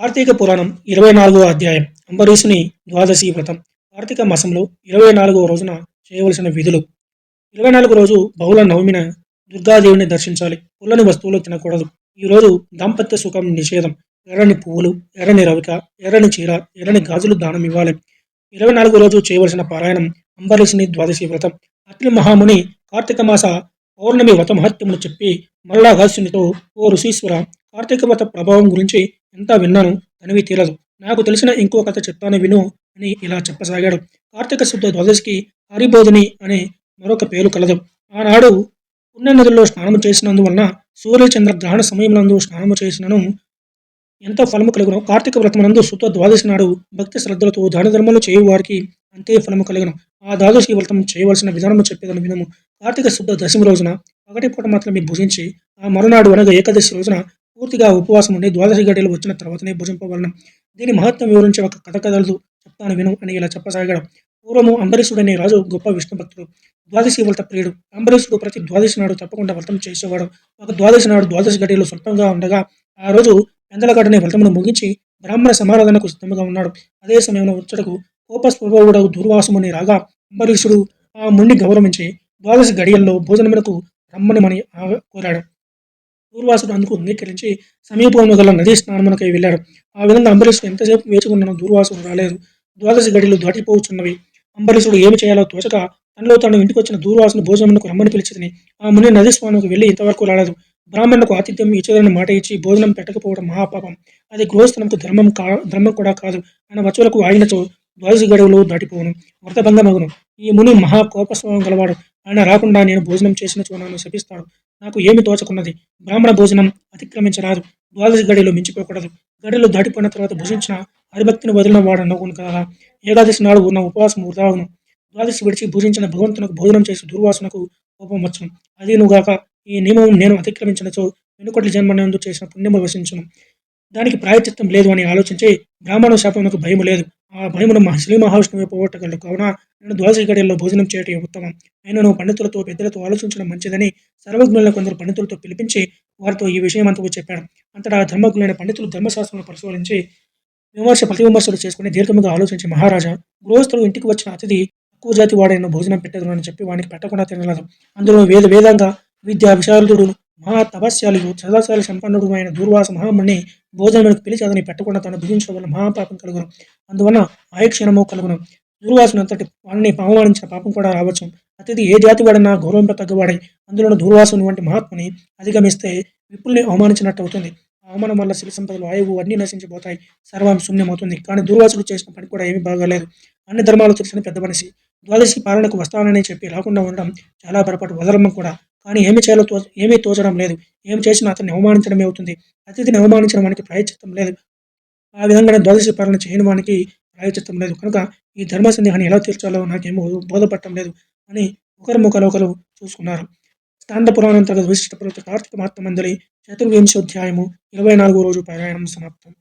కార్తీక పురాణం ఇరవై నాలుగవ అధ్యాయం అంబరీషుని ద్వాదశి వ్రతం. కార్తీక మాసంలో ఇరవై నాలుగవ రోజున చేయవలసిన విధులు. ఇరవై నాలుగు రోజు బహుళ నవమిన దుర్గాదేవిని దర్శించాలి. పుల్లని వస్తువులు తినకూడదు. ఈ రోజు దాంపత్య సుఖం నిషేధం. ఎర్రని పువ్వులు ఎర్రని రవిక ఎర్రని చీర ఎర్రని గాజులు దానం ఇవ్వాలి. ఇరవై నాలుగో రోజు చేయవలసిన పారాయణం అంబరీషుని ద్వాదశి వ్రతం. అత్రి మహాముని కార్తీక మాస పౌర్ణమి వ్రత మహత్యమును చెప్పి మరలా ఓ ఋషీశ్వర కార్తీక వ్రత ప్రభావం గురించి ఎంత విన్నాను తనివి తీరదు. నాకు తెలిసిన ఇంకో కథ చెప్తాను విను అని ఇలా చెప్పసాగాడు. కార్తీక శుద్ధ ద్వాదశికి హరిబోధిని అనే మరొక పేరు కలదు. ఆనాడు పుణ్య నదుల్లో స్నానము చేసినందువలన సూర్యచంద్ర గ్రహణ సమయంలో స్నానము చేసినను ఎంత ఫలము కలుగును. కార్తీక వ్రతమునందు శుద్ధ ద్వాదశి నాడు భక్తి శ్రద్ధలతో దాన ధర్మాలు చేయు వారికి అంతే ఫలము కలుగును. ఆ ద్వాదశి వ్రతం చేయవలసిన విధానము చెప్పేదని వినము. కార్తీక శుద్ధ దశమి రోజున ఒకటి పూట మాత్రమే భుజించి ఆ మరునాడు అనగా ఏకాదశి రోజున పూర్తిగా ఉపవాసం ఉండి ద్వాదశి గడియలు వచ్చిన తర్వాతనే భుజింపవలను. దీని మహత్వం వివరించి ఒక కథ కథలు చెప్తాను విను అని ఇలా చెప్పసాగాడు. పూర్వము అంబరీషుడనే రాజు గొప్ప విష్ణు భక్తుడు ద్వాదశి వ్రత ప్రియుడు. అంబరీషుడు ప్రతి ద్వాదశి నాడు తప్పకుండా వ్రతం చేసేవాడు. ఒక ద్వాదశి నాడు ద్వాదశి గడియలు స్వల్పంగా ఉండగా ఆ రోజు పెందలగడనే వ్రతమును ముగించి బ్రాహ్మణ సమారాధనకు సిద్ధంగా ఉన్నాడు. అదే సమయంలో ఉచ్చటకు కోపస్వభావుడు దుర్వాసముని రాగా అంబరీషుడు ఆ ముని గౌరవించి ద్వాదశి గడియల్లో భోజనమునకు రమ్మని కోరాడు. దూర్వాసుడు అందుకు అంగీకరించి సమీపంలో గల నదీ స్నానమునకై వెళ్ళాడు. ఆ విధంగా అంబరీషుడు ఎంతసేపు వేచుకున్నాను దూర్వాసుడు రాలేదు. ద్వాదశి గడిలు దాటిపోవచ్చున్నవి అంబరీషుడు ఏమి చేయాలో తోచక తనలో తాను ఇంటికి వచ్చిన దూర్వాసును భోజనమునకు రమ్మని పిలిచింది. ఆ ముని నదీ స్వామికి వెళ్ళి ఇంతవరకు రాలేదు. బ్రాహ్మణులకు ఆతిథ్యం ఇచ్చేదని మాట ఇచ్చి భోజనం పెట్టకపోవడం మహాపాపం. అది గృహస్థులకు ధర్మం కా ధర్మం కూడా కాదు. ఆయన వచ్చులకు ఆయనతో ద్వాదశి గడువులు దాటిపోవును. వ్రతభంగమగును ఈ ముని మహా కోపస్వభావం గలవాడు. ఆయన రాకుండా నేను భోజనం చేసిన చోనను శపిస్తాడు. నాకు ఏమి తోచకున్నది? బ్రాహ్మణ భోజనం అతిక్రమించరాదు. ద్వాదశి గడిలో మించిపోకూడదు. గడిలో దాటిపోయిన తర్వాత భుజించిన హరిభక్తిని వదిలిన వాడు నవ్వును కదా. ఏకాదశి నాడు ఉన్న ఉపవాసం వృధావును. ద్వాదశి విడిచి భుజించిన భగవంతునకు భోజనం చేసి దుర్వాసనకు కోపం వచ్చును అది నువ్వుగాక ఈ నియమం నేను అతిక్రమించినచో వెనుకొట్ల జన్మనందు చేసిన పుణ్యము వసించును. దానికి ప్రాయచిత్తం లేదు అని ఆలోచించి బ్రాహ్మణ శాపమునకు భయం లేదు. ఆ భయమును శ్రీ మహావిష్ణువు పోగొట్టగలడు. కావున నేను ద్వాదశి భోజనం చేయటం ఉత్తమం. నేను పండితులతో పెద్దలతో ఆలోచించడం మంచిదని సర్వజ్ఞులైన కొందరు పండితులతో పిలిపించి వారితో ఈ విషయం అంతకు చెప్పాడు అంతటా ధర్మజ్ఞులైన పండితులు ధర్మశాస్త్రం పరిశోధించి విమర్శ ప్రతి విమర్శలు చేసుకుని దీర్ఘముగా ఆలోచించి మహారాజా గృహస్థులు ఇంటికి వచ్చిన అతిథి తక్కువ జాతి వాడైన భోజనం పెట్టదు అని చెప్పి వానికి పెట్టకుండా తినలేదు. అందులో వేద వేదాంగ విద్యా విశారదుడు మహా తపస్యాలు సదాశాల సంపన్నుడు అయిన దూర్వాస మహామణి భోజనములకు పిలిచి అతని పెట్టకుండా తను భుజించడం వల్ల మహాపాపం కలుగును. అందువలన ఆయక్షణము కలుగును. దూర్వాసును అంతటి వాడిని అవమానించిన పాపం కూడా రావచ్చు. అతిథి ఏ జాతి వాడన్నా గౌరవంతో తగ్గవాడై అందులో దూర్వాసుని వంటి మహాత్ముని అధిగమిస్తే విపుల్ని అవమానించినట్టు అవుతుంది. అవమానం వల్ల శిల సంపదలు ఆయువు అన్ని నశించిపోతాయి. సర్వం శూన్యమవుతుంది. కానీ దూర్వాసుడు చేసిన పని కూడా ఏమీ బాగాలేదు. అన్ని ధర్మాలు తెలిసిన పెద్ద మనిషి. ద్వాదశి పాలనకు వస్తానని చెప్పి రాకుండా ఉండడం చాలా పొరపాటు. వదలమ్మ కూడా కానీ ఏమి చేయాలో తో ఏమీ తోచడం లేదు. ఏం చేసినా అతన్ని అవమానించడమే అవుతుంది. అతిథిని అవమానించడం వానికి ప్రాయచిత్తం లేదు. ఆ విధంగా ద్వాదశి పాలన చేయని వానికి ప్రాయచిత్తం లేదు. కనుక ఈ ధర్మ సందేహాన్ని ఎలా తీర్చాలో నాకేమో బోధపడటం లేదు అని ఒకరి ముఖాలు ఒకరు చూసుకున్నారు. స్కాంద పురాణంతర్గత విశిష్ట కార్తీక మహాత్మ మందలి చతుర్వింశోధ్యాయము ఇరవై నాలుగో రోజు పారాయణం సమాప్తం.